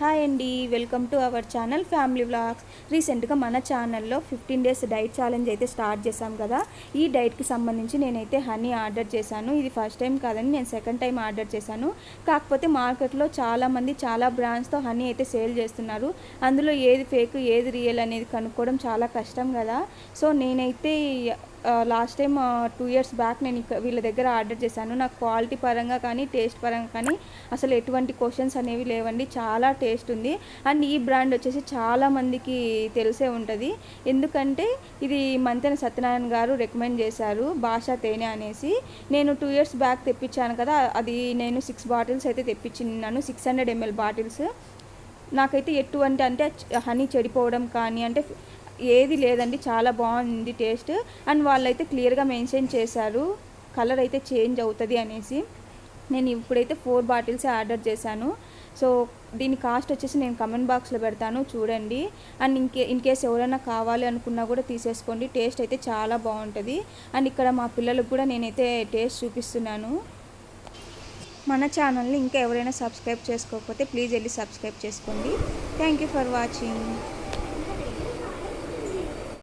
Hi అండి welcome to our channel family vlogs రీసెంట్గా మన ఛానల్లో ఫిఫ్టీన్ డేస్ డైట్ ఛాలెంజ్ అయితే స్టార్ట్ చేశాం కదా. ఈ డైట్కి సంబంధించి నేనైతే హనీ ఆర్డర్ చేశాను. ఇది ఫస్ట్ టైం కాదని నేను సెకండ్ టైం ఆర్డర్ చేశాను. కాకపోతే మార్కెట్లో చాలామంది చాలా బ్రాండ్స్తో హనీ అయితే సేల్ చేస్తున్నారు. అందులో ఏది ఫేక్ ఏది రియల్ అనేది కనుక్కోవడం చాలా కష్టం కదా. సో నేనైతే last time two years back నేను వీళ్ళ దగ్గర ఆర్డర్ చేశాను. నాకు క్వాలిటీ పరంగా కానీ టేస్ట్ పరంగా కానీ అసలు ఎటువంటి క్వశ్చన్స్ అనేవి లేవండి. చాలా టేస్ట్ ఉంది. అండ్ ఈ బ్రాండ్ వచ్చేసి చాలా మందికి తెలిసే ఉంటుంది. ఎందుకంటే ఇది మంతెన సత్యనారాయణ గారు రికమెండ్ చేశారు భాషా తేనె అనేసి. నేను టూ ఇయర్స్ బ్యాక్ తెప్పించాను కదా అది నేను సిక్స్ బాటిల్స్ అయితే తెప్పించిన్నాను సిక్స్ హండ్రెడ్ ఎంఎల్ బాటిల్స్ నాకైతే ఎటువంటి అంటే హనీ చెడిపోవడం కానీ అంటే ఏది లేదండి చాలా బాగుంది టేస్ట్. అండ్ వాళ్ళైతే క్లియర్గా మెన్షన్ చేశారు కలర్ అయితే చేంజ్ అవుతుంది అనేసి. నేను ఇప్పుడైతే ఫోర్ బాటిల్స్ ఆర్డర్ చేశాను. సో దీని కాస్ట్ వచ్చేసి నేను కమెంట్ బాక్స్లో పెడతాను చూడండి. అండ్ ఇంకే ఇన్ కేస్ ఎవరైనా కావాలి అనుకున్నా కూడా తీసేసుకోండి టేస్ట్ అయితే చాలా బాగుంటుంది. అండ్ ఇక్కడ మా పిల్లలకు కూడా నేనైతే టేస్ట్ చూపిస్తున్నాను. మన ఛానల్ని ఇంకా ఎవరైనా సబ్స్క్రైబ్ చేసుకోకపోతే ప్లీజ్ వెళ్ళి సబ్స్క్రైబ్ చేసుకోండి. Thank you for watching.